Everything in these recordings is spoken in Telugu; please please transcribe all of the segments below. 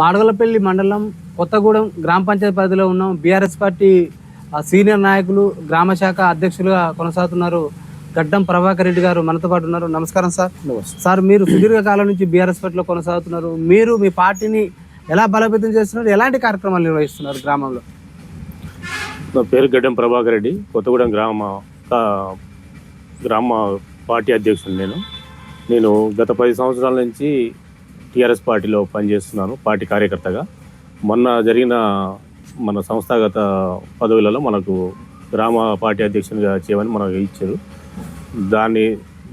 మాడగలపల్లి మండలం కొత్తగూడెం గ్రామ పంచాయతీ పరిధిలో ఉన్నాం బీఆర్ఎస్ పార్టీ సీనియర్ నాయకులు గ్రామ శాఖ అధ్యక్షులుగా కొనసాగుతున్నారు గడ్డం ప్రభాకర్ రెడ్డి గారు. మనతో పాటు ఉన్నారు. నమస్కారం సార్. సార్ మీరు సుదీర్ఘ కాలం నుంచి బీఆర్ఎస్ పార్టీలో కొనసాగుతున్నారు. మీరు మీ పార్టీని ఎలా బలోపేతం చేస్తున్నారు? ఎలాంటి కార్యక్రమాలు నిర్వహిస్తున్నారు గ్రామంలో? నా పేరు గడ్డం ప్రభాకర్ రెడ్డి. కొత్తగూడెం గ్రామ గ్రామ పార్టీ అధ్యక్షుడు నేను. నేను గత పది సంవత్సరాల నుంచి టీఆర్ఎస్ పార్టీలో పనిచేస్తున్నాను పార్టీ కార్యకర్తగా. మొన్న జరిగిన మన సంస్థాగత పదవులలో మనకు గ్రామ పార్టీ అధ్యక్షునిగా చేయమని మనకు ఇచ్చారు. దాన్ని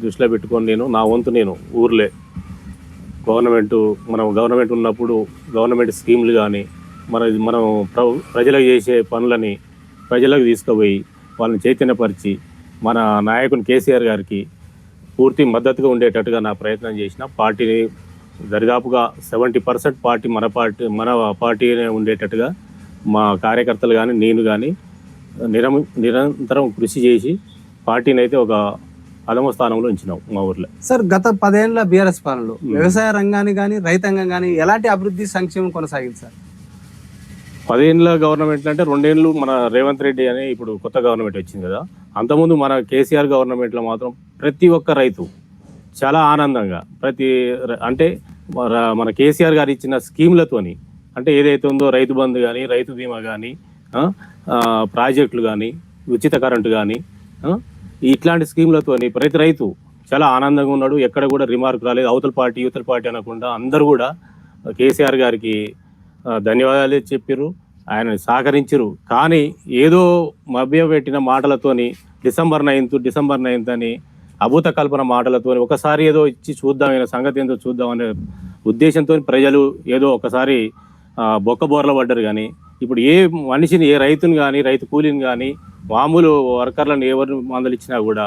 దృష్టిలో పెట్టుకొని నేను నా వంతు నేను ఊర్లే. గవర్నమెంట్ మనం గవర్నమెంట్ ఉన్నప్పుడు గవర్నమెంట్ స్కీమ్లు కానీ మన మనం ప్ర ప్రజలకు చేసే పనులని ప్రజలకు తీసుకుపోయి వాళ్ళని చైతన్యపరిచి మన నాయకుని కేసీఆర్ గారికి పూర్తి మద్దతుగా ఉండేటట్టుగా నా ప్రయత్నం చేసిన పార్టీని దరిదాపుగా సెవెంటీ పర్సెంట్ పార్టీ మన పార్టీ మన పార్టీనే ఉండేటట్టుగా మా కార్యకర్తలు కానీ నేను కానీ నిరం నిరంతరం కృషి చేసి పార్టీని అయితే ఒక అధమ స్థానంలో ఉంచినాం మా ఊర్లో. సార్ గత పదేళ్ళ బీఆర్ఎస్ పాలనలో వ్యవసాయ రంగాన్ని కానీ రైతాంగం కానీ ఎలాంటి అభివృద్ధి సంక్షేమం కొనసాగింది సార్? పదేళ్ళ గవర్నమెంట్ అంటే రెండేళ్ళు మన రేవంత్ రెడ్డి అని ఇప్పుడు కొత్త గవర్నమెంట్ వచ్చింది కదా. అంతకుముందు మన కేసీఆర్ గవర్నమెంట్లో మాత్రం ప్రతి ఒక్క రైతు చాలా ఆనందంగా ప్రతి అంటే మన కేసీఆర్ గారు ఇచ్చిన స్కీమ్లతోని అంటే ఏదైతే ఉందో రైతు బంధు కానీ రైతు బీమా కానీ ప్రాజెక్టులు కానీ ఉచిత కరెంటు కానీ ఇట్లాంటి స్కీమ్లతోని ప్రతి రైతు చాలా ఆనందంగా ఉన్నాడు. ఎక్కడ కూడా రిమార్క్ రాలేదు. అవతల పార్టీ యువతల పార్టీ అనకుండా అందరూ కూడా కేసీఆర్ గారికి ధన్యవాదాలు చెప్పారు ఆయన సహకరించరు కానీ ఏదో మభ్యపెట్టిన మాటలతోని డిసెంబర్ నైన్త్ డిసెంబర్ నైన్త్ అని అభూత కల్పన మాటలతోని ఒకసారి ఏదో ఇచ్చి చూద్దాం సంగతి ఏందో చూద్దాం అనే ఉద్దేశంతో ప్రజలు ఏదో ఒకసారి బొక్క బొక్కబోర్ల పడ్డారు కానీ ఇప్పుడు ఏ మనిషిని ఏ రైతుని కానీ రైతు కూలీని కానీ మామూలు వర్కర్లను ఎవరు మందలు ఇచ్చినా కూడా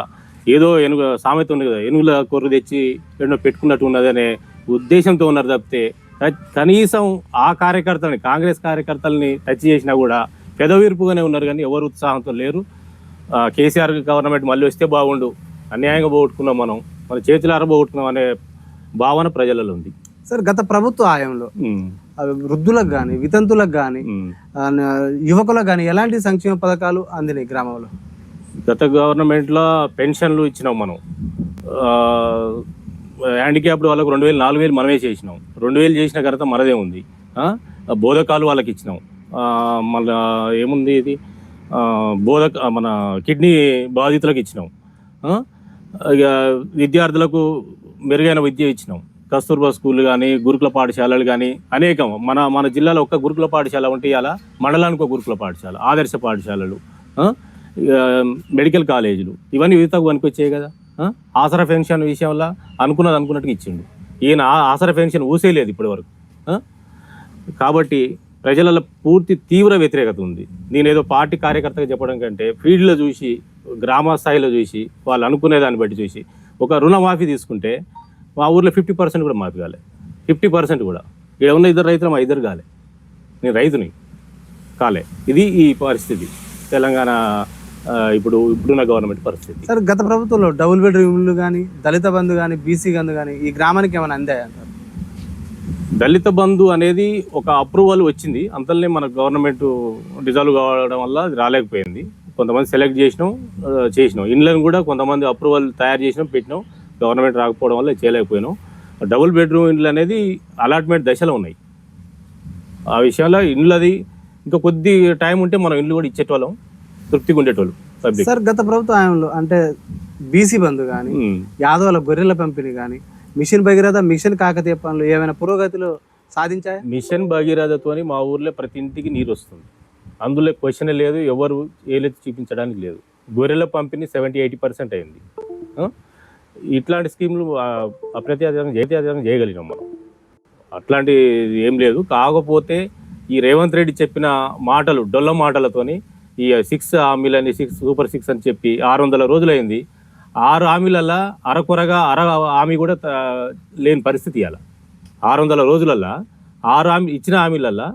ఏదో ఎనుగు సామెత ఉంది కదా ఎనుగుల కొర్రు తెచ్చి ఎన్నో పెట్టుకున్నట్టు ఉన్నదనే ఉద్దేశంతో ఉన్నారు తప్పితే కనీసం ఆ కార్యకర్తలని కాంగ్రెస్ కార్యకర్తల్ని టచ్ చేసినా కూడా పెదవిరుపుగానే ఉన్నారు కానీ ఎవరు ఉత్సాహంతో లేరు. కేసీఆర్ గవర్నమెంట్ మళ్ళీ వస్తే బాగుండు. అన్యాయంగా పోగొట్టుకున్నాం మనం మన చేతులార పోగొట్టుకున్నాం అనే భావన ప్రజలలో ఉంది. సార్ గత ప్రభుత్వ హయాంలో వృద్ధులకు కానీ వితంతులకు కానీ. యువకులకు కానీ ఎలాంటి సంక్షేమ పథకాలు అందినాయి గ్రామంలో గత గవర్నమెంట్లో పెన్షన్లు ఇచ్చినాం మనం హ్యాండిక్యాప్డ్ వాళ్ళకు రెండు వేలు నాలుగు వేలు మనమే చేసినాం రెండు వేలు చేసిన ఘనత మనదే ఉంది? బోధకాలు వాళ్ళకి ఇచ్చినాం మళ్ళా ఏముంది ఇది బోధక మన కిడ్నీ బాధితులకు ఇచ్చినాం? ఇక విద్యార్థులకు మెరుగైన విద్య ఇచ్చినాం కస్తూర్బా స్కూల్ కానీ గురుకుల పాఠశాలలు కానీ అనేకం. మన మన జిల్లాలో ఒక్క గురుకుల పాఠశాల ఉంటే ఇలా మండలానికి ఒక గురుకుల పాఠశాల ఆదర్శ పాఠశాలలు మెడికల్ కాలేజీలు ఇవన్నీ యువతకు పనికొచ్చాయి కదా ఆసర ఆసరా పెన్షన్ విషయంలో అనుకున్నది అనుకున్నట్టుగా ఇచ్చిండు. ఈయన ఆ ఆసరా పెన్షన్ ఊసేయలేదు ఇప్పటి వరకు కాబట్టి ప్రజలలో పూర్తి తీవ్ర వ్యతిరేకత ఉంది. నేను ఏదో పార్టీ కార్యకర్తగా చెప్పడం కంటే ఫీల్డ్లో చూసి గ్రామ స్థాయిలో చూసి వాళ్ళు అనుకునే దాన్ని బట్టి చూసి ఒక రుణమాఫీ తీసుకుంటే మా ఊర్లో ఫిఫ్టీ పర్సెంట్ కూడా మాఫీ కాలే. ఫిఫ్టీ పర్సెంట్ కూడా. ఇక్కడ ఉన్న ఇద్దరు రైతులు మా ఇద్దరు కాలే. నేను రైతుని కాలే. ఇది ఈ పరిస్థితి. తెలంగాణ ఇప్పుడు ఇప్పుడున్న గవర్నమెంట్ పరిస్థితి. సార్ గత ప్రభుత్వంలో డబుల్ బెడ్రూమ్లు కానీ దళిత బంధు కానీ బీసీ బంధు కానీ ఈ గ్రామానికి ఏమైనా అందాయంటారు దళిత బంధు అనేది ఒక అప్రూవల్ వచ్చింది. అంతలోనే మన గవర్నమెంట్ డిజాల్వ్ కావడం వల్ల రాలేకపోయింది. కొంతమంది సెలెక్ట్ చేసినాం చేసినాం. ఇండ్లను కూడా కొంతమంది అప్రూవల్ తయారు చేసినాం పెట్టినాం. గవర్నమెంట్ రాకపోవడం వల్ల చేయలేకపోయినాం. డబుల్ బెడ్రూమ్ ఇండ్లు అనేది అలాట్మెంట్ దశలో ఉన్నాయి. ఆ విషయంలో ఇండ్లది ఇంకా కొద్ది టైం ఉంటే మనం ఇల్లు కూడా ఇచ్చేటోళ్ళం తృప్తిగా ఉండేటోళ్ళు సార్ గత ప్రభుత్వ హయాంలో అంటే బీసీ బంధు కానీ యాదవుల గొర్రెల పంపిణీ కానీ మిషన్ భగీరథ మిషన్ కాకతీయ పనులు ఏమైనా పురోగతిలో సాధించాయా? మిషన్ భగీరథతోని మా ఊర్లో ప్రతి ఇంటికి నీరు వస్తుంది. అందులో క్వశ్చన్ లేదు ఎవరు ఏలెత్తి చూపించడానికి లేదు. గొర్రెల పంపిణీ సెవెంటీ ఎయిటీ పర్సెంట్ అయింది? ఇట్లాంటి స్కీములు అప్రత్యాధికంగా అప్రత్యాచారం జైత్యాచారం చేయగలిగినాం మనం. అట్లాంటి ఏం లేదు. కాకపోతే ఈ రేవంత్ రెడ్డి చెప్పిన మాటలు డొల్ల మాటలతోని ఈ సిక్స్ హామీలని సిక్స్ సూపర్ సిక్స్ అని చెప్పి ఆరు వందల రోజులైంది. ఆరు హామీలల్లా అరకొరగా అర హామీ కూడా లేని పరిస్థితి ఇవాళ ఆరు వందల రోజులల్లా ఆరు హామీ ఇచ్చిన హామీలల్లా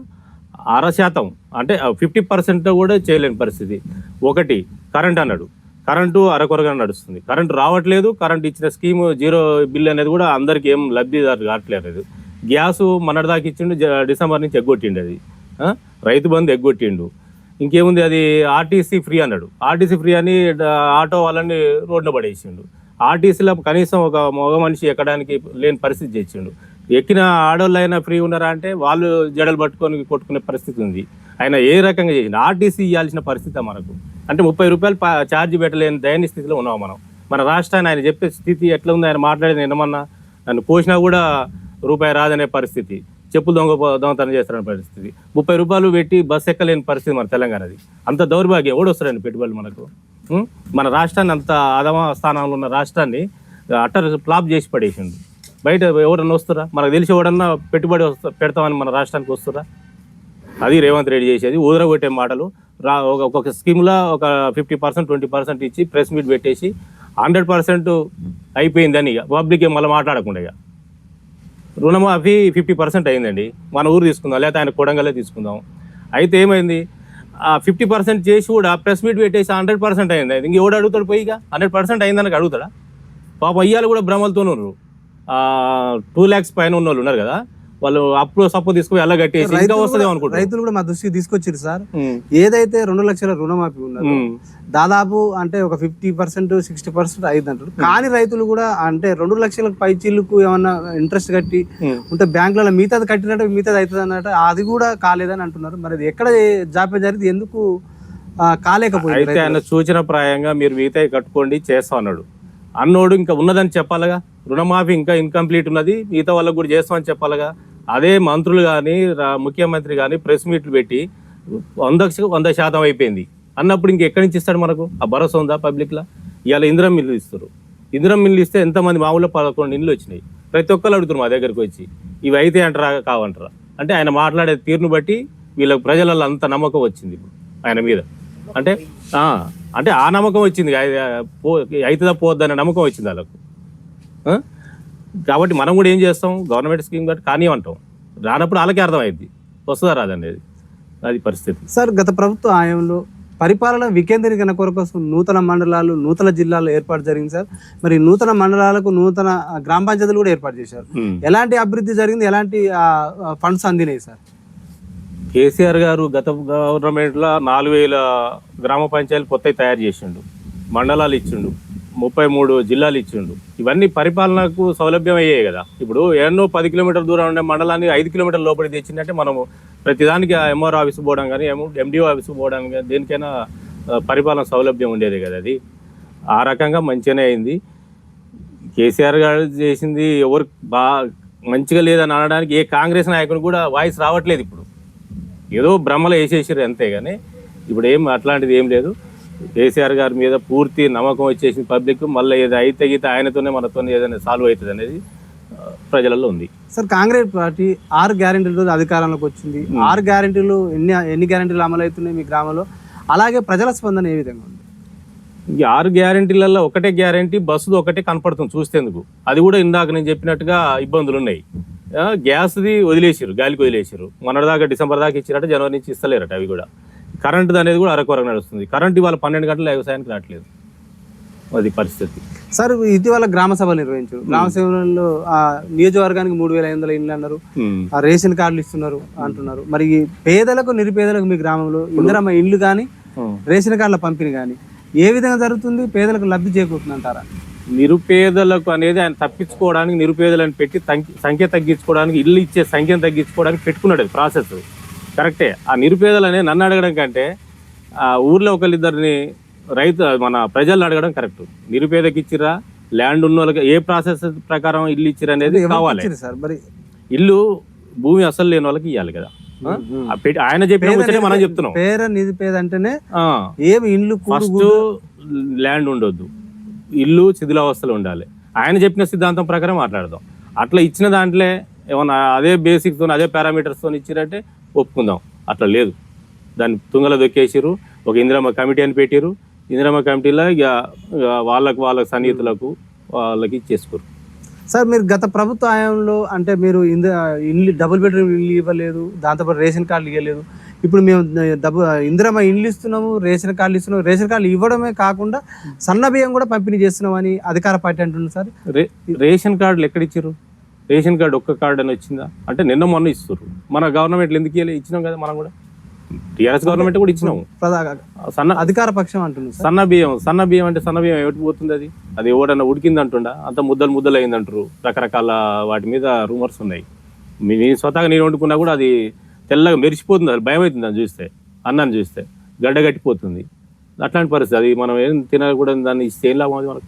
అర శాతం అంటే ఫిఫ్టీ పర్సెంట్ కూడా చేయలేని పరిస్థితి. ఒకటి కరెంట్ అన్నాడు. కరెంటు అరకొరగా నడుస్తుంది. కరెంటు రావట్లేదు కరెంట్ ఇచ్చిన స్కీమ్ జీరో బిల్ అనేది కూడా అందరికి ఏం లబ్ధిదారు కావట్లేదు గ్యాస్ మొన్నటిదాకా ఇచ్చిండు డిసెంబర్ నుంచి ఎగ్గొట్టిండు అది. రైతు బంధు ఎగ్గొట్టిండు. ఇంకేముంది అది? ఆర్టీసీ ఫ్రీ అన్నాడు. ఆర్టీసీ ఫ్రీ అని ఆటో వాళ్ళని రోడ్డున పడేసిండు. ఆర్టీసీలో కనీసం ఒక మగ మనిషి ఎక్కడానికి లేని పరిస్థితి చేసిండు. ఎక్కిన ఆడోళ్ళు అయినా ఫ్రీ ఉన్నారా అంటే వాళ్ళు జడలు పట్టుకొని కొట్టుకునే పరిస్థితి ఉంది. ఆయన ఏ రకంగా చేసిండు? ఆర్టీసీ ఇవ్వాల్సిన పరిస్థితి మనకు. అంటే ముప్పై రూపాయలు ఛార్జ్ పెట్టలేని దయని స్థితిలో ఉన్నాం మనం. మన రాష్ట్రాన్ని ఆయన చెప్పే స్థితి ఎట్లా ఉంది ఆయన మాట్లాడేది నిన్నమన్నా నన్ను పోసినా కూడా రూపాయి రాదనే పరిస్థితి. చెప్పులు దొంగ దొంగతనం చేస్తారనే పరిస్థితి. ముప్పై రూపాయలు పెట్టి బస్ ఎక్కలేని పరిస్థితి మన తెలంగాణది. అంత దౌర్భాగ్యం. ఎవడు వస్తాడండి పెట్టుబడులు మనకు. మన రాష్ట్రాన్ని అంత అధమ స్థానంలో ఉన్న రాష్ట్రాన్ని అట్టర్ ఫ్లాప్ చేసి పడేసిండు. బయట ఎవరన్నా వస్తారా? మనకు తెలిసి ఎవడన్నా పెట్టుబడి వస్తా పెడతామని మన రాష్ట్రానికి వస్తారా? అది రేవంత్ రెడ్డి చేసేది. ఊదరగొట్టే మాటలు రా ఒక ఒక్కొక్క స్కీమ్లో ఒక ఫిఫ్టీ పర్సెంట్ ట్వంటీ పర్సెంట్ ఇచ్చి ప్రెస్ మీట్ పెట్టేసి హండ్రెడ్ పర్సెంట్ అయిపోయిందని ఇక. పబ్లిక్ మళ్ళీ మాట్లాడకుండా ఇక. రుణమాఫీ ఫిఫ్టీ పర్సెంట్ అయిందండి. మన ఊరు తీసుకుందాం లేకపోతే ఆయన కొడంగలే తీసుకుందాం. అయితే ఏమైంది? ఆ ఫిఫ్టీ పర్సెంట్ చేసి కూడా ప్రెస్ మీట్ పెట్టేసి హండ్రెడ్ పర్సెంట్ అయింది? ఇంక ఎవడు అడుగుతాడు ఇక? హండ్రెడ్ పర్సెంట్ అయిందని అడుగుతాడా? పాప అయ్యాలు కూడా భ్రమలతోనే ఉన్నారు. టూ ల్యాక్స్ పైన ఉన్న వాళ్ళు ఉన్నారు కదా. వాళ్ళు అప్పుడు సప్పు తీసుకుని ఎలా కట్టేసి ఇంకా రైతులు వస్తుంది కూడా- అనుకుంటారు రైతులు కూడా మా దృష్టికి తీసుకొచ్చారు సార్. ఏదైతే రెండు లక్షల రుణమాఫీ ఉన్నదో ఉమ్, దాదాపు అంటే ఒక ఫిఫ్టీ పర్సెంట్ సిక్స్టీ పర్సెంట్ అయింది అంటారు కానీ రైతులు కూడా అంటే రెండు లక్షల పై చిల్లుకు ఏమన్నా ఇంట్రెస్ట్ కట్టి. ఉంటే బ్యాంకులలో మిగతాది కట్టినట్టు మిగతాది అవుతుంది అన్నట్టు అది కూడా కాలేదని అంటున్నారు. మరి అది ఎక్కడ జాప్యం జరిగింది? ఎందుకు కాలేకపోయింది అయితే ఆయన సూచన ప్రాయంగా మీరు మిగతా కట్టుకోండి చేస్తా అన్నాడు. అన్నోడు ఇంకా ఉన్నదని చెప్పాలగా. రుణమాఫీ ఇంకా ఇన్కంప్లీట్ ఉన్నది. మిగతా వాళ్ళకు కూడా చేస్తామని చెప్పాలగా. అదే మంత్రులు కానీ ముఖ్యమంత్రి కానీ ప్రెస్ మీట్లు పెట్టి వంద వంద శాతం అయిపోయింది. అన్నప్పుడు ఇంకెక్కడి నుంచి ఇస్తాడు మనకు? ఆ భరోసా ఉందా పబ్లిక్లో? ఇవాళ ఇందిరం మిల్లు ఇస్తారు. ఇందిరం మిల్లు ఇస్తే ఎంతమంది మామూలు పదకొండు ఇల్లు వచ్చినాయి. ప్రతి ఒక్కరు అడుగుతున్నారు మా దగ్గరికి వచ్చి. ఇవి అయితే అంటారా కావంటారా? అంటే ఆయన మాట్లాడే తీరును బట్టి వీళ్ళ ప్రజలలో అంత నమ్మకం వచ్చింది ఇప్పుడు ఆయన మీద. అంటే అంటే ఆ నమ్మకం వచ్చింది. పో అవుతుందా పోద్దనే నమ్మకం వచ్చింది వాళ్ళకు. కాబట్టి మనం కూడా ఏం చేస్తాం? గవర్నమెంట్ స్కీమ్ బట్టి కానీ అంటాం. రానప్పుడు వాళ్ళకే అర్థమైంది వస్తుందా రాదనేది అది పరిస్థితి. సార్ గత ప్రభుత్వ ఆయంలో పరిపాలన వికేంద్రీకరణ కొరకు నూతన మండలాలు నూతన జిల్లాలు ఏర్పాటు జరిగింది సార్. మరి నూతన మండలాలకు నూతన గ్రామ పంచాయతీలు కూడా ఏర్పాటు చేశారు. ఎలాంటి అభివృద్ధి జరిగింది? ఎలాంటి ఫండ్స్ అందినాయి సార్? కేసీఆర్ గారు గత గవర్నమెంట్లో నాలుగు వేల గ్రామ పంచాయతీలు కొత్తవి తయారు చేసిండు. మండలాలు ఇచ్చిండు. ముప్పై మూడు జిల్లాలు ఇచ్చిండు ఇవన్నీ పరిపాలనకు సౌలభ్యం అయ్యాయి కదా. ఇప్పుడు ఎన్నో పది కిలోమీటర్ దూరం ఉండే మండలాన్ని ఐదు కిలోమీటర్ల లోపలికి తెచ్చిందంటే మనము ప్రతిదానికి ఎంఆర్ ఆఫీస్ పోవడం కానీ ఎండిఓ ఆఫీస్ పోవడం కానీ దేనికైనా పరిపాలన సౌలభ్యం ఉండేది కదా అది. ఆ రకంగా మంచిగానే అయింది. కేసీఆర్ గారు చేసింది ఎవరు బా మంచిగా లేదని అనడానికి ఏ కాంగ్రెస్ నాయకుడు కూడా వాయిస్ రావట్లేదు ఇప్పుడు. ఏదో భ్రమలో వేసేసారు అంతే కానీ ఇప్పుడు ఏం అట్లాంటిది ఏం లేదు. కేసీఆర్ గారి మీద పూర్తి నమ్మకం వచ్చేసింది పబ్లిక్. మళ్ళీ ఏదో అయితే గీత ఆయనతోనే మనతో ఏదైనా సాల్వ్ అవుతుంది అనేది ప్రజలలో ఉంది. సార్ కాంగ్రెస్ పార్టీ ఆరు గ్యారెంటీలు అధికారంలోకి వచ్చింది. ఆరు గ్యారెంటీలు ఎన్ని ఎన్ని గ్యారెంటీలు అమలు అవుతున్నాయి మీ గ్రామంలో? అలాగే ప్రజల స్పందన ఏ విధంగా ఉంది? ఈ ఆరు గ్యారెంటీలలో ఒకటే గ్యారెంటీ బస్సుది ఒకటే కనపడుతుంది చూస్తేందుకు అది కూడా ఇందాక నేను చెప్పినట్టుగా ఇబ్బందులు ఉన్నాయి. గ్యాస్ది వదిలేసారు గాలికి వదిలేసారు మొన్నటిదాకా డిసెంబర్ దాకా ఇచ్చినట్టు జనవరి నుంచి ఇస్తలేరట అవి కూడా. కరెంట్ అనేది కూడా అరకొరకు నడుస్తుంది. కరెంట్ ఇవాళ పన్నెండు గంటల వ్యవసాయానికి రావట్లేదు. అది పరిస్థితి. సార్ ఇటీవల గ్రామ సభలు నిర్వహించారు. గ్రామ సభలలో ఆ నియోజకవర్గానికి మూడు వేల ఐదు వందల ఇండ్లు అన్నారు. ఆ రేషన్ కార్డులు ఇస్తున్నారు అంటున్నారు. మరి ఈ పేదలకు నిరుపేదలకు మీ గ్రామంలో ఇందిరమ్మ ఇండ్లు కానీ. రేషన్ కార్డుల పంపిణీ కానీ ఏ విధంగా జరుగుతుంది? పేదలకు లబ్ధి చేకూరుతుంది అంటారా నిరుపేదలకు అనేది ఆయన తప్పించుకోవడానికి నిరుపేదలను పెట్టి సంఖ్య తగ్గించుకోవడానికి ఇల్లు ఇచ్చే సంఖ్యను తగ్గించుకోవడానికి పెట్టుకున్నాడు ప్రాసెస్. కరెక్టే. ఆ నిరుపేదలని నన్ను అడగడం కంటే ఆ ఊర్లో ఒకళ్ళిద్దరిని రైతు మన ప్రజలను అడగడం కరెక్ట్. నిరుపేదకి ఇచ్చిరా ల్యాండ్ ఉన్న వాళ్ళకి ఏ ప్రాసెస్ ప్రకారం ఇల్లు ఇచ్చిరా అనేది కావాలి. సార్? మరి ఇల్లు భూమి అసలు లేని వాళ్ళకి ఇవ్వాలి కదా. ఆయన చెప్పిన మనం చెప్తున్నాం. పేద నిరుపేద అంటేనే. ఏమి కూడు ఫస్ట్ ల్యాండ్ ఉండొద్దు. ఇల్లు శిథిలావస్థలో ఉండాలి. ఆయన చెప్పిన సిద్ధాంతం ప్రకారం మాట్లాడదాం. అట్లా ఇచ్చిన దాంట్లో ఏమన్నా అదే బేసిక్తో అదే పారామీటర్స్తో ఇచ్చిరంటే ఒప్పుకుందాం. అట్లా లేదు. దాన్ని తుంగలో దొక్కేసిరు ఒక ఇందిరమ్మ కమిటీ అని పెట్టిరు ఇందిరమ్మ కమిటీలో ఇక వాళ్ళకు వాళ్ళ సన్నిహితులకు వాళ్ళకి ఇచ్చేసుకోరు సార్ మీరు గత ప్రభుత్వ హయాంలో అంటే మీరు ఇంద ఇల్లు డబుల్ బెడ్రూమ్ ఇల్లు ఇవ్వలేదు దాంతోపాటు రేషన్ కార్డులు ఇవ్వలేదు. ఇప్పుడు మేము డబ్బు ఇందిరమ్మ ఇల్లు ఇస్తున్నాము రేషన్ కార్డులు ఇస్తున్నాము. రేషన్ కార్డులు ఇవ్వడమే కాకుండా సన్న బియ్యం కూడా పంపిణీ చేస్తున్నామని అధికార పార్టీ అంటుంది సార్. రేషన్ కార్డులు ఎక్కడ ఇచ్చారు రేషన్ కార్డు ఒక్క కార్డు అని వచ్చిందా? అంటే నిన్న మొన్న ఇస్తారు మన గవర్నమెంట్లు ఎందుకు ఇవ్వలే ఇచ్చినాం కదా మనం కూడా. టీఆర్ఎస్ గవర్నమెంట్ కూడా ఇచ్చినాము సన్న అధికార పక్షం అంటుంది సార్. సన్న బియ్యం సన్న బియ్యం అంటే సన్న బియ్యం ఎవరికి పోతుంది అది? అది ఎవడన్నా ఉడికింది అంటుండా అంత ముద్దలు ముద్దలు అయింది అంటారు రకరకాల వాటి మీద రూమర్స్ ఉన్నాయి. మీ నేను స్వతహాగా నేను వండుకున్నా కూడా అది తెల్లగా మెరిసిపోతుంది. అది భయం అవుతుంది దాన్ని చూస్తే. అన్నాన్ని చూస్తే. గడ్డ కట్టిపోతుంది అట్లాంటి పరిస్థితి. అది మనం ఏం తినకూడదు దాన్ని ఇస్తే ఏం లాభం అది మనకు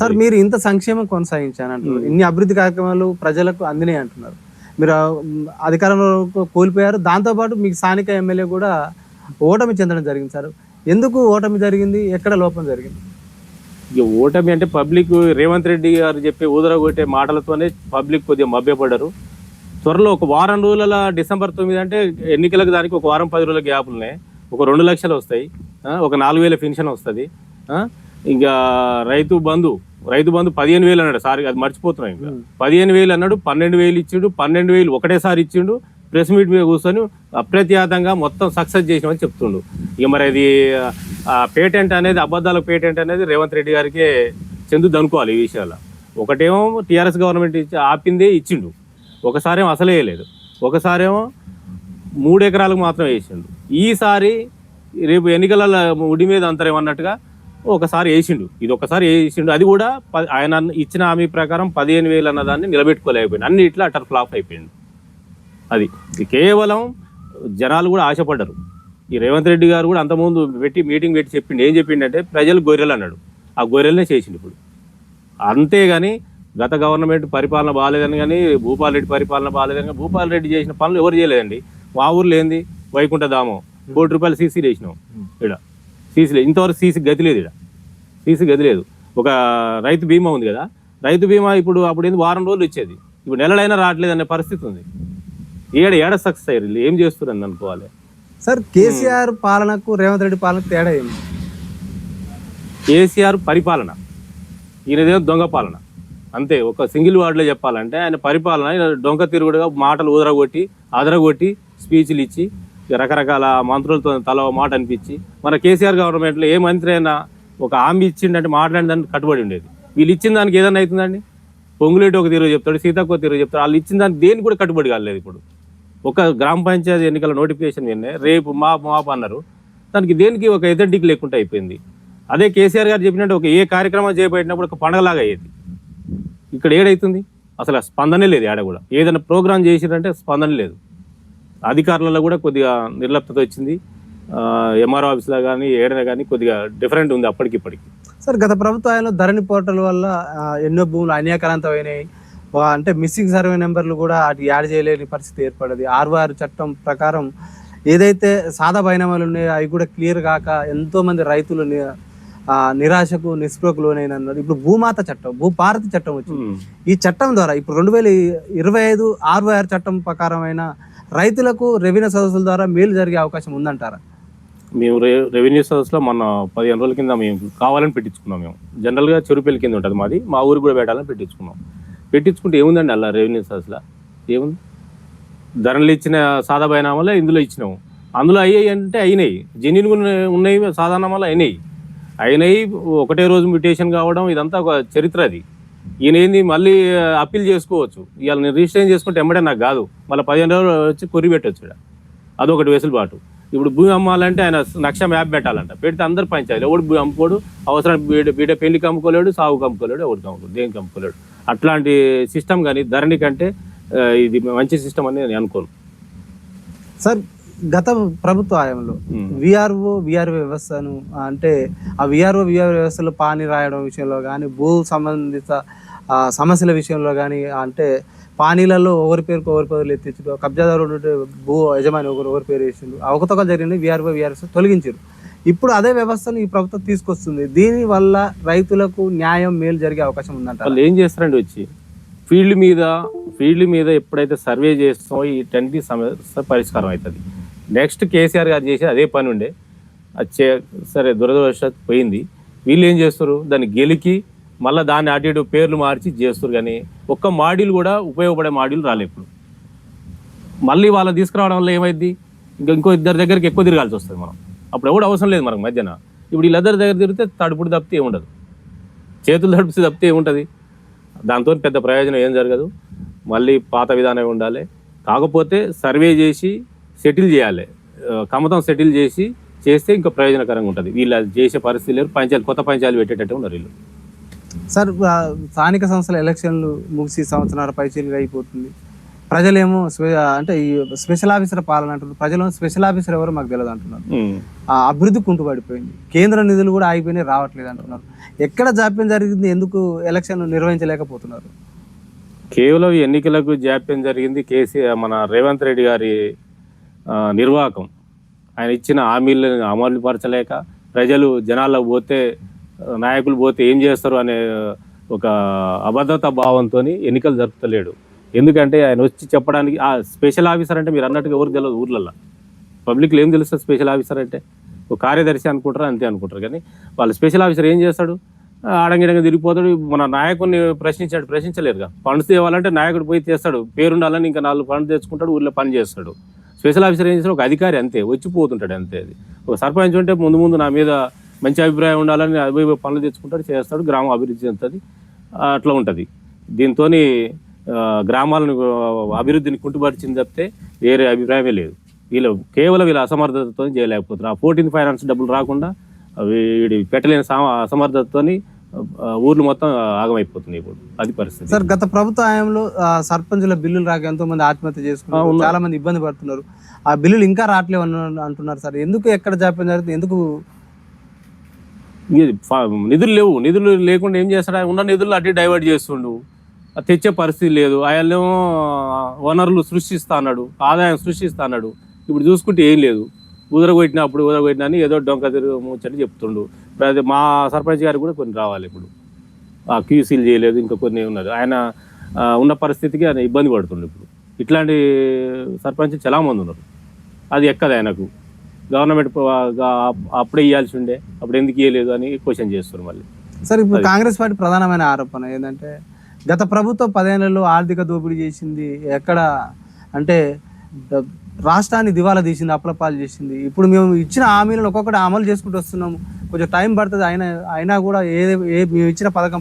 సార్ మీరు ఇంత సంక్షేమం కొనసాగించాను అంటున్నారు ఇన్ని అభివృద్ధి కార్యక్రమాలు ప్రజలకు అందినాయి అంటున్నారు. మీరు అధికారంలో కోల్పోయారు. దాంతోపాటు మీకు స్థానిక ఎమ్మెల్యే కూడా ఓటమి చెందడం జరిగింది సార్. ఎందుకు ఓటమి జరిగింది? ఎక్కడ లోపం జరిగింది? ఇక ఓటమి అంటే పబ్లిక్ రేవంత్ రెడ్డి గారు చెప్పే ఊదరగొట్టే మాటలతోనే పబ్లిక్ కొద్దిగా మభ్యపడ్డారు. త్వరలో ఒక వారం రోజుల డిసెంబర్ తొమ్మిది అంటే ఎన్నికలకు దానికి ఒక వారం పది రోజుల గ్యాప్ ఉన్నాయి. ఒక రెండు లక్షలు వస్తాయి. ఒక నాలుగు వేల పెన్షన్ వస్తుంది. ఇంకా రైతు బంధు రైతు బంధు పదిహేను వేలు అన్నాడు. సారీ అది మర్చిపోతున్నాం ఇంకా. పదిహేను వేలు అన్నాడు పన్నెండు వేలు ఇచ్చిండు పన్నెండు వేలు ఒకటేసారి ఇచ్చిండు ప్రెస్ మీట్ మీద కూర్చొని అప్రత్యాతంగా మొత్తం సక్సెస్ చేసినామని చెప్తుండు. ఇక మరి అది పేటెంట్ అనేది అబద్ధాల పేటెంట్ అనేది రేవంత్ రెడ్డి గారికి చెందుద్ది అనుకోవాలి ఈ విషయాల్లో ఒకటేమో టీఆర్ఎస్ గవర్నమెంట్ ఇచ్చి ఆపిందే ఇచ్చిండు. ఒకసారేమో అసలే వేయలేదు. ఒకసారేమో మూడు ఎకరాలకు మాత్రం వేసిండు. ఈసారి రేపు ఎన్నికల ఉడి మీద అంతరేమన్నట్టుగా ఒకసారి వేసిండు. ఇది ఒకసారి వేసిండు. అది కూడా ఆయన అన్న- ఇచ్చిన హామీ ప్రకారం పదిహేను వేలు అన్నదాన్ని నిలబెట్టుకోలేకపోయింది అన్ని ఇట్లా అటర్ ఫ్లాప్ అయిపోయింది అది కేవలం జనాలు కూడా ఆశపడ్డారు. ఈ రేవంత్ రెడ్డి గారు కూడా అంతకుముందు పెట్టి మీటింగ్ పెట్టి చెప్పిండు. ఏం చెప్పిండంటే ప్రజలు గొర్రెలు అన్నాడు. ఆ గొర్రెలనే చేసిండు ఇప్పుడు. అంతేగాని గత గవర్నమెంట్ పరిపాలన బాగాలేదని కానీ భూపాల్ రెడ్డి పరిపాలన బాగాలేదని కానీ భూపాల్ రెడ్డి చేసిన పనులు ఎవరు చేయలేదండి? మా ఊర్లో ఏంది? వైకుంఠ ధామం కోటి రూపాయలు సీసీ వేసినాం ఇక్కడ. సీసీ లేదు. ఇంతవరకు సీసీ గతి లేదు ఇక్కడ సీసీ గతి లేదు. ఒక రైతు బీమా ఉంది కదా రైతు బీమా ఇప్పుడు అప్పుడు ఏంది వారం రోజులు వచ్చేది ఇప్పుడు నెలలైనా రావట్లేదు అనే పరిస్థితి ఉంది. ఏడ ఏడ సక్సెస్ అయ్యారు? ఏం చేస్తున్నారు అనుకోవాలి. సార్ కేసీఆర్ పాలనకు రేవంత్ రెడ్డి పాలనకు తేడా ఏంది కేసీఆర్ పరిపాలన. ఈయనదేమో దొంగ పాలన. అంతే ఒక సింగిల్ వార్డులో చెప్పాలంటే ఆయన పరిపాలన డొంక తిరుగుడుగా మాటలు ఊదరగొట్టి అదరగొట్టి స్పీచ్లు ఇచ్చి రకరకాల మంత్రులతో తల మాట అనిపించి మన కేసీఆర్ గవర్నమెంట్లో ఏ మంత్రి అయినా ఒక హామీ ఇచ్చిండంటే మాట్లాడిన దానికి కట్టుబడి ఉండేది. వీళ్ళు ఇచ్చిన దానికి ఏదైనా అవుతుందండి? పొంగులేటి ఒక తీరు చెప్తాడు సీతక్క తీరు చెప్తాడు వాళ్ళు ఇచ్చిన దానికి దేనికి కూడా కట్టుబడి కాలేదు ఇప్పుడు. ఒక గ్రామ పంచాయతీ ఎన్నికల నోటిఫికేషన్ విన్నే రేపు మా మాప్ అన్నారు. దానికి దేనికి ఒక ఎదడ్డికి లేకుండా అయిపోయింది. అదే కేసీఆర్ గారు చెప్పినట్టు ఒక ఏ కార్యక్రమం చేపట్టినప్పుడు ఒక పండగలాగా అయ్యేది. ఇక్కడ ఏడైతుంది? అసలు ఆ స్పందనే లేదు ఆడ కూడా. ఏదైనా ప్రోగ్రామ్ చేసిరంటే స్పందన లేదు. అధికారులలో కూడా కొద్దిగా నిర్లప్తత వచ్చింది. ఎంఆర్ఓ ఆఫీస్లో కానీ ఏడైనా కానీ కొద్దిగా డిఫరెంట్ ఉంది అప్పటికిప్పటికి. సార్ గత ప్రభుత్వాల్లో ధరణి పోర్టల్ వల్ల ఎన్నో భూములు అన్యాక్రాంతమైనాయి. అంటే మిస్సింగ్ సర్వే నెంబర్లు కూడా అటు యాడ్ చేయలేని పరిస్థితి ఏర్పడింది. ఆర్వార్ చట్టం ప్రకారం ఏదైతే సాదా బైనామాలు ఉన్నాయో అవి కూడా క్లియర్ కాక ఎంతో మంది రైతులు నిరాశకు నిస్పృహకు లోనైనారు ఇప్పుడు భూమాత చట్టం భూభారతి చట్టం వచ్చింది. ఈ చట్టం ద్వారా ఇప్పుడు రెండు వేల ఇరవై ఐదు ఆర్వైఆర్ చట్టం ప్రకారమైన రైతులకు రెవెన్యూ సదస్సుల ద్వారా మేలు జరిగే అవకాశం ఉందంటారా? మేము రే రెవెన్యూ సదస్సులో మొన్న పదిహేను రోజుల కింద మేము కావాలని పెట్టించుకున్నాం మేము. జనరల్గా చెరుపల్లి కింద ఉంటుంది మాది. మా ఊరు కూడా పెట్టాలని పెట్టించుకున్నాం. పెట్టించుకుంటే ఏముందండి అలా రెవెన్యూ సదస్సులో? ఏముంది? ధరలు ఇచ్చిన సాదా బైనామాలే ఇందులో ఇచ్చినాము. అందులో అయ్యాయి అంటే అయినాయి. జెన్యున్ ఉన్నాయి సాధారణమాలు అయినాయి. అయినాయి ఒకటే రోజు మ్యూటేషన్ కావడం ఇదంతా ఒక చరిత్ర అది. ఈయన ఏంది మళ్ళీ అప్పీల్ చేసుకోవచ్చు. ఇవాళ నేను రిజిస్ట్రేషన్ చేసుకుంటే ఎమ్మడే నాకు కాదు. మళ్ళీ పదిహేను రోజులు వచ్చి కొరి పెట్టవచ్చు ఇక్కడ అదొకటి వెసులుబాటు. ఇప్పుడు భూమి అమ్మాలంటే ఆయన లక్ష మ్యాప్ పెట్టాలంట. పెడితే అందరు పంచాయతీ ఎవడు భూమి అమ్ముకోడు? అవసరం బీడ బీడ పెళ్ళికి అమ్ముకోలేడు సాగుకు అమ్ముకోలేడు ఎవరికి అమ్ముకోలేడు దేనికి అమ్ముకోలేడు. అట్లాంటి సిస్టమ్ కానీ ధరణి కంటే ఇది మంచి సిస్టమ్ అని నేను అనుకోను. సార్ గత ప్రభుత్వ హయాంలో ఉమ్. విఆర్ఓ విఆర్ఓ వ్యవస్థను అంటే ఆ విఆర్ఓ విఆర్ఓ వ్యవస్థలో పాని రాయడం విషయంలో కానీ భూ సంబంధిత సమస్యల విషయంలో కానీ అంటే పానీలలో ఒకరి పేరుకు ఒకరి పేర్లు ఎత్తించడం కబ్జాదారుడు భూ యజమాని ఒకరు ఒకరి పేరు వేసిండు. అవకతవకలు జరిగింది విఆర్ఓ విఆర్ఎస్ తొలగించారు. ఇప్పుడు అదే వ్యవస్థను ఈ ప్రభుత్వం తీసుకొస్తుంది. దీని వల్ల రైతులకు న్యాయం మేలు జరిగే అవకాశం ఉందంట వాళ్ళు ఏం చేస్తారండి వచ్చి? ఫీల్డ్ మీద ఫీల్డ్ మీద ఎప్పుడైతే సర్వే చేస్తామో ఈ టెన్టీ సమస్య పరిష్కారం అవుతుంది. నెక్స్ట్ కేసీఆర్ గారు చేసి అదే పని ఉండే. అది చే సరే దురదృష్ట పోయింది. వీళ్ళు ఏం చేస్తారు? దాన్ని గెలికి మళ్ళీ దాన్ని అటు ఇటు పేర్లు మార్చి చేస్తారు కానీ ఒక్క మాడ్యూల్ కూడా ఉపయోగపడే మాడ్యూల్ రాలేదు ఇప్పుడు. మళ్ళీ వాళ్ళని తీసుకురావడం వల్ల ఏమైంది ఇంకా ఇంకో ఇద్దరి దగ్గరికి ఎక్కువ తిరగాల్సి వస్తుంది మనం. అప్పుడు ఎవడు అవసరం లేదు మనకు మధ్యన. ఇప్పుడు వీళ్ళిద్దరి దగ్గర తిరిగితే తడుపుడు తప్పితే ఏముండదు. చేతులు తడిపిస్తే తప్పితే ఏముంటుంది? దాంతో పెద్ద ప్రయోజనం ఏం జరగదు. మళ్ళీ పాత విధానం ఉండాలి. కాకపోతే సర్వే చేసి సెటిల్ చేయాలి. కమతం సెటిల్ చేసి చేస్తే ఇంకా ప్రయోజనకరంగా ఉంటుంది. వీళ్ళు చేసే పరిస్థితి లేరు పంచాయతీ కొత్త పంచాయతీలు పెట్టేటట్టు ఉన్నారు వీళ్ళు. సార్ స్థానిక సంస్థల ఎలక్షన్లు ముగిసి సంవత్సరాల పైచీలుగా అయిపోతుంది. ప్రజలేమో అంటే ఈ స్పెషల్ ఆఫీసర్ పాలన అంటున్నారు. ప్రజలు స్పెషల్ ఆఫీసర్ ఎవరో మాకు తెలియదు అంటున్నారు. ఆ అభివృద్ధి కుంటుపడిపోయింది కేంద్ర నిధులు కూడా ఆగిపోయినాయి రావట్లేదు అంటున్నారు. ఎక్కడ జాప్యం జరిగింది ఎందుకు ఎలక్షన్ నిర్వహించలేకపోతున్నారు? కేవలం ఎన్నికలకు జాప్యం జరిగింది కేసీఆర్ మన రేవంత్ రెడ్డి గారి నిర్వాహకం. ఆయన ఇచ్చిన హామీలను అమలు పరచలేక ప్రజలు జనాల్లో పోతే నాయకులు పోతే ఏం చేస్తారు అనే ఒక అభద్రతా భావంతో ఎన్నికలు జరుపుతలేడు. ఎందుకంటే ఆయన వచ్చి చెప్పడానికి ఆ స్పెషల్ ఆఫీసర్ అంటే మీరు అన్నట్టుగా ఎవరు తెలియదు ఊర్లలో పబ్లిక్లో ఏం తెలుస్తుంది స్పెషల్ ఆఫీసర్ అంటే? ఒక కార్యదర్శి అనుకుంటారు అంతే అనుకుంటారు. కానీ వాళ్ళ స్పెషల్ ఆఫీసర్ ఏం చేస్తాడు? ఆడంగిడంగా తిరిగిపోతాడు. మన నాయకుడిని ప్రశ్నించాడు ప్రశ్నించలేరుగా. ఫండ్స్ తేవాలంటే నాయకుడు పోయి తెస్తాడు. పేరుండాలని ఇంకా నాలుగు ఫండ్స్ తెచ్చుకుంటాడు ఊళ్ళో పని చేస్తాడు. స్పెషల్ ఆఫీసర్ ఏం చేస్తాడు? ఒక అధికారి అంతే వచ్చిపోతుంటాడు అంతే అది. ఒక సర్పంచ్ ఉంటే ముందు ముందు నా మీద మంచి అభిప్రాయం ఉండాలని అవి పనులు తెచ్చుకుంటాడు చేస్తాడు గ్రామం అభివృద్ధి చెందుతుంది. అట్లా ఉంటుంది. దీంతో గ్రామాలను అభివృద్ధిని కుంటుపరిచింది తప్పితే వేరే అభిప్రాయమే లేదు. వీళ్ళు కేవలం వీళ్ళ అసమర్థతతో చేయలేకపోతున్నారు. ఆ ఫోర్టీన్ ఫైనాన్స్ డబ్బులు రాకుండా వీడి పెట్టలేని సమ- అసమర్థతతోని ఆ, ఊర్లు మొత్తం ఆగమైపోతున్నాయి ఇప్పుడు. అది పరిస్థితి. సార్ గత ప్రభుత్వ హయాంలో ఆ, సర్పంచుల బిల్లులు రాక ఎంతో మంది ఆత్మహత్య చేసుకున్నారు. చాలా మంది ఇబ్బంది పడుతున్నారు. ఆ బిల్లులు ఇంకా రావట్లేవు అంటున్నారు సార్. ఎందుకు ఎక్కడ జాప్యం జరుగుతుంది? ఎందుకు నిధులు లేవు. నిధులు లేకుండా ఏం చేస్తాడు? ఉన్న నిధులు అటు డైవర్ట్ చేస్తుండు. అది తెచ్చే పరిస్థితి లేదు. ఆయనేమో వనరులు సృష్టిస్తా అన్నాడు ఆదాయం సృష్టిస్తా అన్నాడు ఇప్పుడు చూసుకుంటే ఏం లేదు. ఉదరగొట్టినప్పుడు ఉదరగొట్టినా అని ఏదో డొంక తిరుగు ముచ్చని చెప్తుండు. ఇప్పుడు మా సర్పంచ్ గారికి కూడా కొన్ని రావాలి ఇప్పుడు. ఆ క్యూసీలు చేయలేదు. ఇంకా కొన్ని ఉన్నారు ఆయన ఉన్న పరిస్థితికి ఆయన ఇబ్బంది పడుతుండు ఇప్పుడు. ఇట్లాంటి సర్పంచ్ చాలామంది ఉన్నారు. అది ఎక్కదు ఆయనకు గవర్నమెంట్ అప్పుడే ఇవ్వాల్సి ఉండే. అప్పుడు ఎందుకు ఇవ్వలేదు అని క్వశ్చన్ చేస్తారు మళ్ళీ. సార్ ఇప్పుడు. కాంగ్రెస్ పార్టీ ప్రధానమైన ఆరోపణ ఏంటంటే గత ప్రభుత్వం పదేళ్ళలో ఆర్థిక దోపిడీ చేసింది ఎక్కడ అంటే రాష్ట్రాన్ని దివాలా తీసింది అప్లపాలు చేసింది. ఇప్పుడు మేము ఇచ్చిన హామీలను ఒక్కొక్కటి అమలు చేసుకుంటూ వస్తున్నాము. కొంచెం టైం పడుతుంది అయినా అయినా కూడా ఏ ఏ మేము ఇచ్చిన పథకం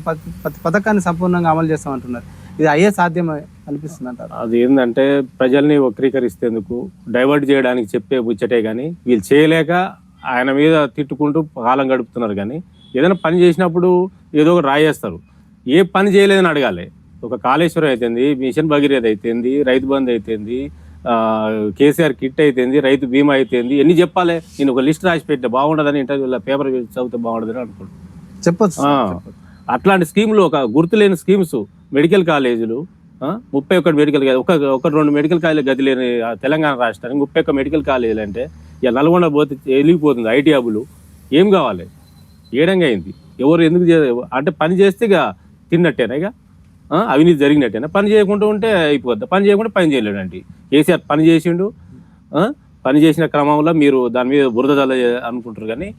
పథకాన్ని సంపూర్ణంగా అమలు చేస్తామంటున్నారు. ఇది అయ్యే సాధ్యమే అనిపిస్తుంది అంటారు అది ఏంటంటే ప్రజల్ని వక్రీకరిస్తేందుకు డైవర్ట్ చేయడానికి చెప్పే ముచ్చటే కానీ వీళ్ళు చేయలేక ఆయన మీద తిట్టుకుంటూ కాలం గడుపుతున్నారు కానీ ఏదైనా పని చేసినప్పుడు ఏదో ఒకటి రాయేస్తారు. ఏ పని చేయలేదని అడగాలి. ఒక కాళేశ్వరం అయితేంది మిషన్ భగీరథ అయితేంది రైతు బంధు అయితేంది కేసీఆర్ కిట్ అయితేంది రైతు బీమా అయితేంది ఎన్ని చెప్పాలి? నేను ఒక లిస్ట్ రాసి పెట్టే బాగుండదని ఇంటర్వ్యూలో పేపర్ చదివితే బాగుండదని అనుకుంటున్నాను చెప్పొచ్చు. అట్లాంటి స్కీములు ఒక గుర్తులేని స్కీమ్స్. మెడికల్ కాలేజీలు ముప్పై ఒకటి మెడికల్ కాలేజ్ ఒక ఒక రెండు మెడికల్ కాలేజ్ గది లేని తెలంగాణ రాష్ట్రానికి ముప్పై ఒక్క మెడికల్ కాలేజీలు అంటే ఇక నల్గొండ పోతే వెలిగిపోతుంది ఐటీ హబ్బులు ఏం కావాలి? ఏడంగా అయింది. ఎవరు ఎందుకు అంటే పని చేస్తే ఇక తిన్నట్టేనా ఇక? అవినీతి జరిగినట్టేనా? పని చేయకుండా ఉంటే అయిపోద్ది. పని చేయకుండా పని చేయలేడండి కేసీఆర్ పని చేసిండు పని చేసిన క్రమంలో మీరు దాని మీద బురదల అనుకుంటారు కానీ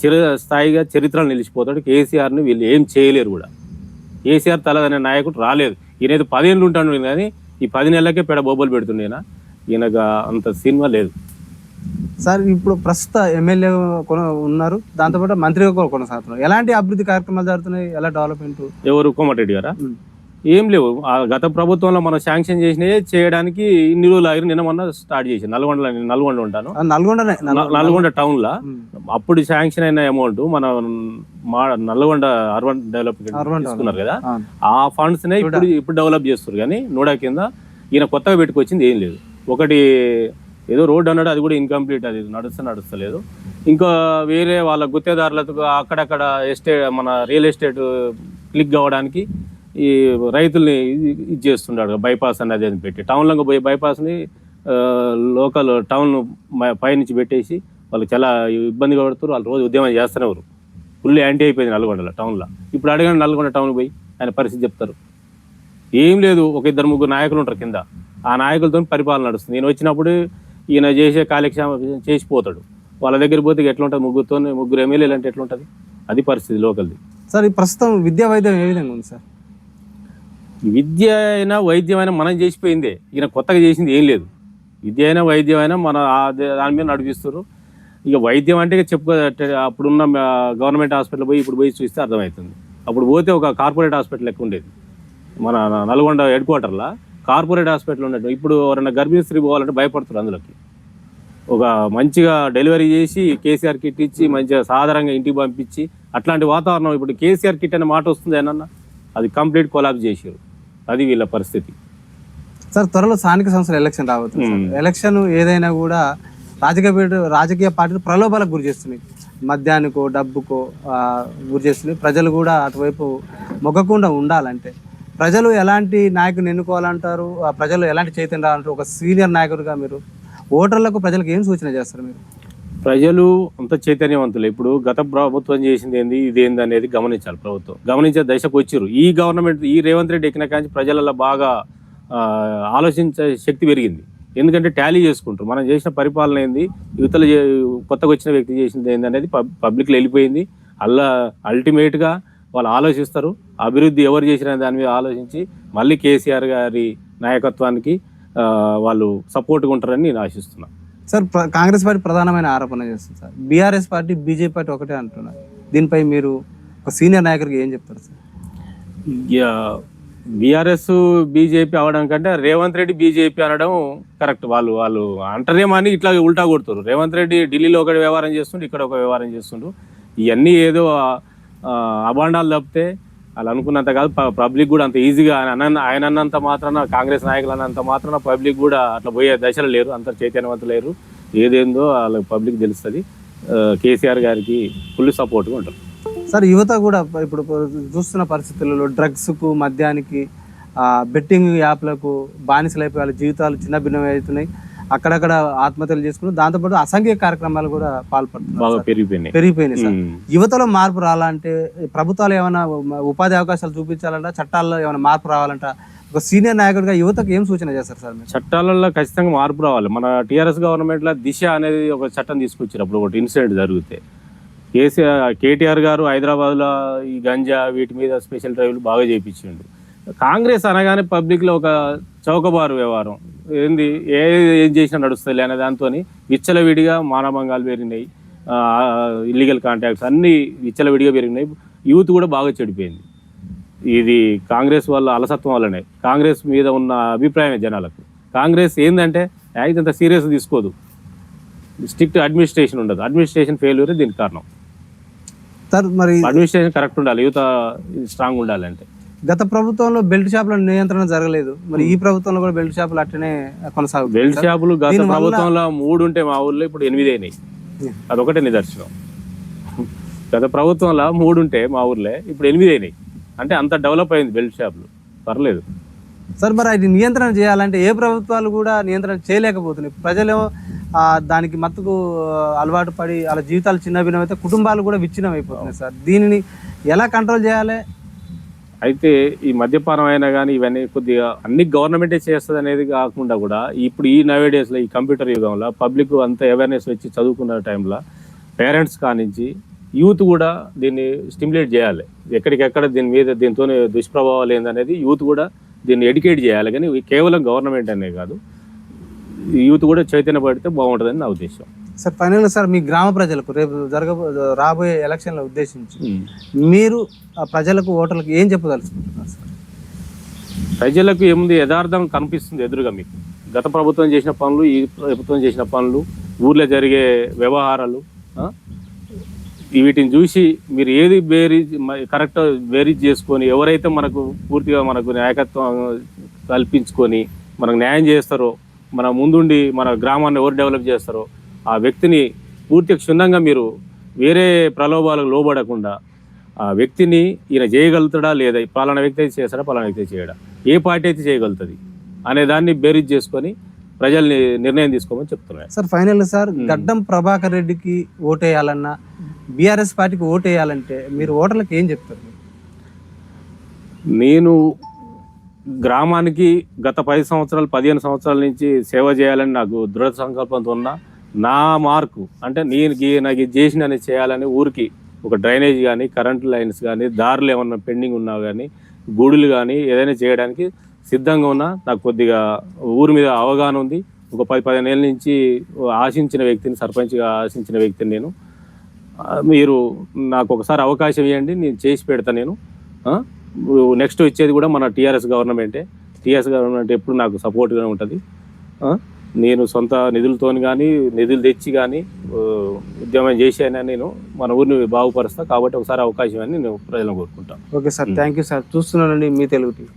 చిర స్థాయిగా చరిత్రలు నిలిచిపోతాడు కేసీఆర్ని వీళ్ళు ఏం చేయలేరు కూడా. కేసీఆర్ తల అనే నాయకుడు రాలేదు. ఈయనైతే పదేళ్ళు ఉంటాడు కానీ ఈ పది నెలలకే పెడ బొబ్బలు పెడుతుండేనా ఈయనకు అంత సినిమా లేదు. సార్ ఇప్పుడు ప్రస్తుత ఎమ్మెల్యే కొన ఉన్నారు. దాంతోపాటు మంత్రిగా కూడా కొనసాగుతున్నారు. ఎలాంటి అభివృద్ధి కార్యక్రమాలు జరుగుతున్నాయి? ఎలా డెవలప్మెంట్? ఎవరు కోమటిరెడ్డి గారా? ఏం లేవు. ఆ గత ప్రభుత్వంలో మనం శాంక్షన్ చేసినవి చేయడానికి ఇన్ని రోజులు ఆగి నిన్న మొన్న స్టార్ట్ చేసి నల్గొండలో నేను నల్గొండ ఉంటాను. నల్గొండనే నల్గొండ. టౌన్లో. ఉమ్. అప్పుడు శాంక్షన్ అయిన అమౌంట్ మన మా నల్గొండ అర్బన్ డెవలప్మెంట్ తీసుకున్నారు కదా. ఆ. ఫండ్స్ నే ఇప్పుడు ఇప్పుడు డెవలప్ చేస్తారు కానీ నోడా కింద ఈయన కొత్తగా పెట్టుకొచ్చింది ఏం లేదు. ఒకటి ఏదో రోడ్ అన్నాడు అది కూడా ఇన్కంప్లీట్ అది నడుస్తా నడుస్తలేదు ఇంకా వేరే వాళ్ళ గుత్తేదారులకు అక్కడక్కడ ఎస్టేట్ మన రియల్ ఎస్టేట్ క్లిక్ కావడానికి ఈ రైతుల్ని ఇది- ఇది చేస్తున్నాడు బైపాస్ అనేది అని పెట్టి. టౌన్లో పోయే బైపాస్ని లోకల్ టౌన్ పైనుంచి పెట్టేసి వాళ్ళు చాలా ఇబ్బంది పడుతున్నారు. వాళ్ళు రోజు ఉద్యమం చేస్తున్నారు ఫుల్ యాంటీ అయిపోయింది నల్గొండలో టౌన్లో ఇప్పుడు అడగండి నల్గొండ టౌన్కి పోయి ఆయన పరిస్థితి చెప్తారు. ఏం లేదు ఒక ఇద్దరు ముగ్గురు నాయకులు ఉంటారు కింద. ఆ నాయకులతో పరిపాలన నడుస్తుంది. నేను వచ్చినప్పుడు ఈయన చేసే కాలక్షేమం చేసిపోతాడు వాళ్ళ దగ్గర పోతే ఎట్లా ఉంటుంది ముగ్గురుతో ముగ్గురు ఎమ్మెల్యేలు అంటే ఎట్లా ఉంటుంది అది పరిస్థితి లోకల్ది. సార్ ఈ ప్రస్తుతం విద్యా వైద్యం ఏ విధంగా ఉంది సార్? విద్య అయినా వైద్యం అయినా మనం చేసిపోయిందే. ఈయన కొత్తగా చేసింది ఏం లేదు. విద్య అయినా వైద్యం అయినా మన దాని మీద నడిపిస్తారు ఇక వైద్యం అంటే చెప్పుకో అప్పుడున్న గవర్నమెంట్ హాస్పిటల్ పోయి ఇప్పుడు పోయి చూస్తే అర్థమవుతుంది. అప్పుడు పోతే ఒక కార్పొరేట్ హాస్పిటల్ లెక్క ఉండేది. మన నల్గొండ హెడ్ క్వార్టర్లో కార్పొరేట్ హాస్పిటల్ ఉండేది. ఇప్పుడు ఎవరైనా గర్భిణీ స్త్రీ పోవాలంటే భయపడుతారు అందులోకి. ఒక మంచిగా డెలివరీ చేసి కేసీఆర్ కిట్ ఇచ్చి మంచిగా సాధారణంగా ఇంటికి పంపించి అట్లాంటి వాతావరణం ఇప్పుడు కేసీఆర్ కిట్ అనే మాట వస్తుంది ఏమన్నా? అది కంప్లీట్ కొలాబ్ చేసారు అది వీళ్ళ పరిస్థితి. సార్ త్వరలో స్థానిక సంస్థల ఎలక్షన్ రాబోతుంది. ఎలక్షన్ ఏదైనా కూడా రాజకీయ రాజకీయ పార్టీలు ప్రలోభాలకు గురి చేస్తున్నాయి. మద్యానికో డబ్బుకో గురి చేస్తున్నాయి. ప్రజలు కూడా అటువైపు మొగ్గకుండా ఉండాలంటే ప్రజలు ఎలాంటి నాయకుని ఎన్నుకోవాలంటారు? ప్రజలు ఎలాంటి చైతన్యం రావాలంటారు? ఒక సీనియర్ నాయకుడిగా మీరు ఓటర్లకు ప్రజలకు ఏం సూచన చేస్తారు మీరు? ప్రజలు అంత చైతన్యవంతులు. ఇప్పుడు గత ప్రభుత్వం చేసింది ఏంది ఇది అనేది గమనించాలి ప్రభుత్వం. గమనించే దశకు వచ్చారు ఈ గవర్నమెంట్ ఈ రేవంత్ రెడ్డి ఎక్కిన కానీ ప్రజలలో బాగా ఆలోచించే శక్తి పెరిగింది. ఎందుకంటే టాలీ చేసుకుంటారు మనం చేసిన పరిపాలన ఏంది యువతలు కొత్తగా వచ్చిన వ్యక్తి చేసింది ఏంది అనేది పబ్ పబ్లిక్లో వెళ్ళిపోయింది. అలా అల్టిమేట్గా వాళ్ళు ఆలోచిస్తారు. అభివృద్ధి ఎవరు చేసిన దాని మీద ఆలోచించి మళ్ళీ కేసీఆర్ గారి నాయకత్వానికి వాళ్ళు సపోర్ట్గా ఉంటారని నేను ఆశిస్తున్నాను సార్ కాంగ్రెస్ పార్టీ ప్రధానమైన ఆరోపణ చేస్తుంది sir. BRS party BJP party ఒకటే అంటున్నారు. దీనిపై మీరు ఒక సీనియర్ నాయకుడికి ఏం చెప్తారు సార్? బీఆర్ఎస్ బీజేపీ అవడం కంటే రేవంత్ రెడ్డి బీజేపీ అనడం కరెక్ట్. వాళ్ళు వాళ్ళు అంటారేమో అని ఇట్లా ఉల్టా కొడుతారు రేవంత్ రెడ్డి ఢిల్లీలో ఒక వ్యవహారం చేస్తుండు ఇక్కడ ఒక వ్యవహారం చేస్తుండు. ఇవన్నీ ఏదో అభాండాలు తప్పితే వాళ్ళు అనుకున్నంత కాదు పబ్లిక్ కూడా అంత ఈజీగా ఆయన ఆయన అన్నంత మాత్రాన కాంగ్రెస్ నాయకులు అన్నంత మాత్రాన పబ్లిక్ కూడా అట్లా పోయే దశలు లేరు అంత చైతన్యవంతులు లేరు. ఏదేందో వాళ్ళకి పబ్లిక్ తెలుస్తుంది. కేసీఆర్ గారికి ఫుల్ సపోర్ట్గా ఉంటారు. సార్ యువత కూడా ఇప్పుడు చూస్తున్న పరిస్థితులలో డ్రగ్స్కు మద్యానికి బెట్టింగ్ యాప్లకు బానిసలైపోయి వాళ్ళ జీవితాలు చిన్న భిన్నమవుతున్నాయి అక్కడక్కడ ఆత్మహత్యలు చేసుకుని దాంతోపాటు అసంఘిక కార్యక్రమాలు కూడా పాల్పడుతున్నారు. పెరిగిపోయినాయి. పెరిగిపోయినాయి సార్. యువతలో మార్పు రావాలంటే ప్రభుత్వాలు ఏమైనా ఉపాధి అవకాశాలు చూపించాలంట చట్టాల్లో ఏమైనా మార్పు రావాలంట ఒక సీనియర్ నాయకుడిగా యువతకు ఏం సూచన చేస్తారు సార్ చట్టాలలో ఖచ్చితంగా మార్పు రావాలి. మన టీఆర్ఎస్ గవర్నమెంట్లో దిశ అనేది ఒక చట్టం తీసుకొచ్చారు అప్పుడు ఒకటి ఇన్సిడెంట్ జరిగితే. కేసీఆర్ కేటీఆర్ గారు హైదరాబాద్లో ఈ గంజా వీటి మీద స్పెషల్ డ్రైవ్లు బాగా చేయించిండు కాంగ్రెస్ అనగానే పబ్లిక్లో ఒక చౌకబారు వ్యవహారం. ఏంది ఏ ఏం చేసినా నడుస్తుంది అనే దాంతో విచ్చలవిడిగా మానభంగాలు పెరిగినాయి ఇల్లీగల్ కాంటాక్ట్స్ అన్నీ విచ్చలవిడిగా పెరిగినాయి యూత్ కూడా బాగా చెడిపోయింది. ఇది కాంగ్రెస్ వల్ల అలసత్వం వల్లనే. కాంగ్రెస్ మీద ఉన్న అభిప్రాయం జనాలకు. కాంగ్రెస్ ఏంటంటే యాక్ట్ అంత సీరియస్ తీసుకోదు. స్ట్రిక్ట్ అడ్మినిస్ట్రేషన్ ఉండదు. అడ్మినిస్ట్రేషన్ ఫెయిల్యూర్ దీనికి కారణం. సార్ మరి అడ్మినిస్ట్రేషన్ కరెక్ట్ ఉండాలి. యువత స్ట్రాంగ్ ఉండాలంటే. గత ప్రభుత్వంలో బెల్ట్ షాపుల నియంత్రణ జరగలేదు. మరి ఈ ప్రభుత్వంలో కూడా బెల్ట్ షాపులు అట్లనే కొనసాగుతుంది బెల్ట్ షాపులు గత ప్రభుత్వంలో మూడు ఉంటే మా ఊర్లో ఇప్పుడు ఎనిమిది అయినాయి. అదొకటే నిదర్శనం. గత ప్రభుత్వంలో మూడు ఉంటే మా ఊర్లో ఇప్పుడు ఎనిమిది అయినాయి. అంటే అంత డెవలప్ అయింది బెల్ట్ షాపులు. పర్లేదు. సార్ మరి అది నియంత్రణ చేయాలంటే ఏ ప్రభుత్వాలు కూడా నియంత్రణ చేయలేకపోతున్నాయి. ప్రజలేమో ఆ, దానికి మత్తుకు అలవాటు పడి వాళ్ళ జీవితాలు చిన్న భిన్నం అయితే కుటుంబాలు కూడా విచ్ఛిన్నం అయిపోతున్నాయి సార్. దీనిని ఎలా కంట్రోల్ చేయాలి? అయితే ఈ మద్యపానం అయినా కానీ ఇవన్నీ కొద్దిగా అన్ని గవర్నమెంటే చేస్తుంది అనేది కాకుండా కూడా ఇప్పుడు ఈ నవే డేస్లో ఈ కంప్యూటర్ యుగంలో పబ్లిక్ అంత అవేర్నెస్ వచ్చి చదువుకున్న టైంలో పేరెంట్స్ కానించి యూత్ కూడా దీన్ని స్టిమ్యులేట్ చేయాలి. ఎక్కడికెక్కడ దీని మీద దీంతో దుష్ప్రభావాలు ఏందనేది యూత్ కూడా దీన్ని ఎడ్యుకేట్ చేయాలి. కానీ ఇవి కేవలం గవర్నమెంట్ అనే కాదు. యూత్ కూడా చైతన్యపడితే బాగుంటుందని నా ఉద్దేశం. సార్ ఫైనల్గా సార్ మీ గ్రామ ప్రజలకు రేపు జరగబో రాబోయే ఎలక్షన్ల ఉద్దేశించి మీరు ఆ ప్రజలకు ఓటర్లకు ఏం చెప్పదలుచుకుంటున్నారు సార్? ప్రజలకు ఏముంది? యథార్థం కనిపిస్తుంది ఎదురుగా మీకు. గత ప్రభుత్వం చేసిన పనులు ఈ ప్రభుత్వం చేసిన పనులు ఊర్లో జరిగే వ్యవహారాలు వీటిని చూసి మీరు ఏది బేరీజ్ కరెక్ట్ బేరీజ్ చేసుకొని ఎవరైతే మనకు పూర్తిగా మనకు నాయకత్వం కల్పించుకొని మనకు న్యాయం చేస్తారో మన ముందుండి మన గ్రామాన్ని ఎవరు డెవలప్ చేస్తారో ఆ వ్యక్తిని పూర్తిగా క్షుణ్ణంగా మీరు వేరే ప్రలోభాలకు లోబడకుండా ఆ వ్యక్తిని ఈయన చేయగలుగుతాడా లేదా పలానా వ్యక్తి అయితే చేస్తాడా పలానా వ్యక్తి చేయడా? ఏ పార్టీ అయితే చేయగలుగుతుంది అనే దాన్ని బేరీజ్ చేసుకొని ప్రజల్ని నిర్ణయం తీసుకోమని చెప్తున్నాను సార్ ఫైనల్ సార్ గడ్డం ప్రభాకర్ రెడ్డికి ఓటేయాలన్నా బీఆర్ఎస్ పార్టీకి ఓటేయాలంటే మీరు ఓటర్లకు ఏం చెప్తారు? నేను గ్రామానికి గత పది సంవత్సరాలు పదిహేను సంవత్సరాల నుంచి సేవ చేయాలని నాకు దృఢ సంకల్పంతో ఉన్నా నా మార్కు అంటే నేను గీ- నాకు ఇది చేసిన చేయాలని ఊరికి ఒక డ్రైనేజ్ కానీ కరెంట్ లైన్స్ కానీ దారులు ఏమన్నా పెండింగ్ ఉన్నా కానీ గూడులు కానీ ఏదైనా చేయడానికి సిద్ధంగా ఉన్నా నాకు కొద్దిగా ఊరి మీద అవగాహన ఉంది. ఒక పది పదిహేనేళ్ళ నుంచి ఆశించిన వ్యక్తిని సర్పంచ్గా ఆశించిన వ్యక్తిని నేను. మీరు నాకు ఒకసారి అవకాశం ఇవ్వండి నేను చేసి పెడతా నేను. నెక్స్ట్ వచ్చేది కూడా మన టీఆర్ఎస్ గవర్నమెంటే. టీఆర్ఎస్ గవర్నమెంట్ ఎప్పుడు నాకు సపోర్ట్గా ఉంటుంది. నేను సొంత నిధులతో కానీ నిధులు తెచ్చి కానీ ఉద్యమం అయినా నేను మన ఊరిని బాగుపరుస్తా కాబట్టి ఒకసారి అవకాశం అని నేను ప్రజలను కోరుకుంటాను okay sir thank you sir. చూస్తున్నానండి మీ తెలుగు టీవీ.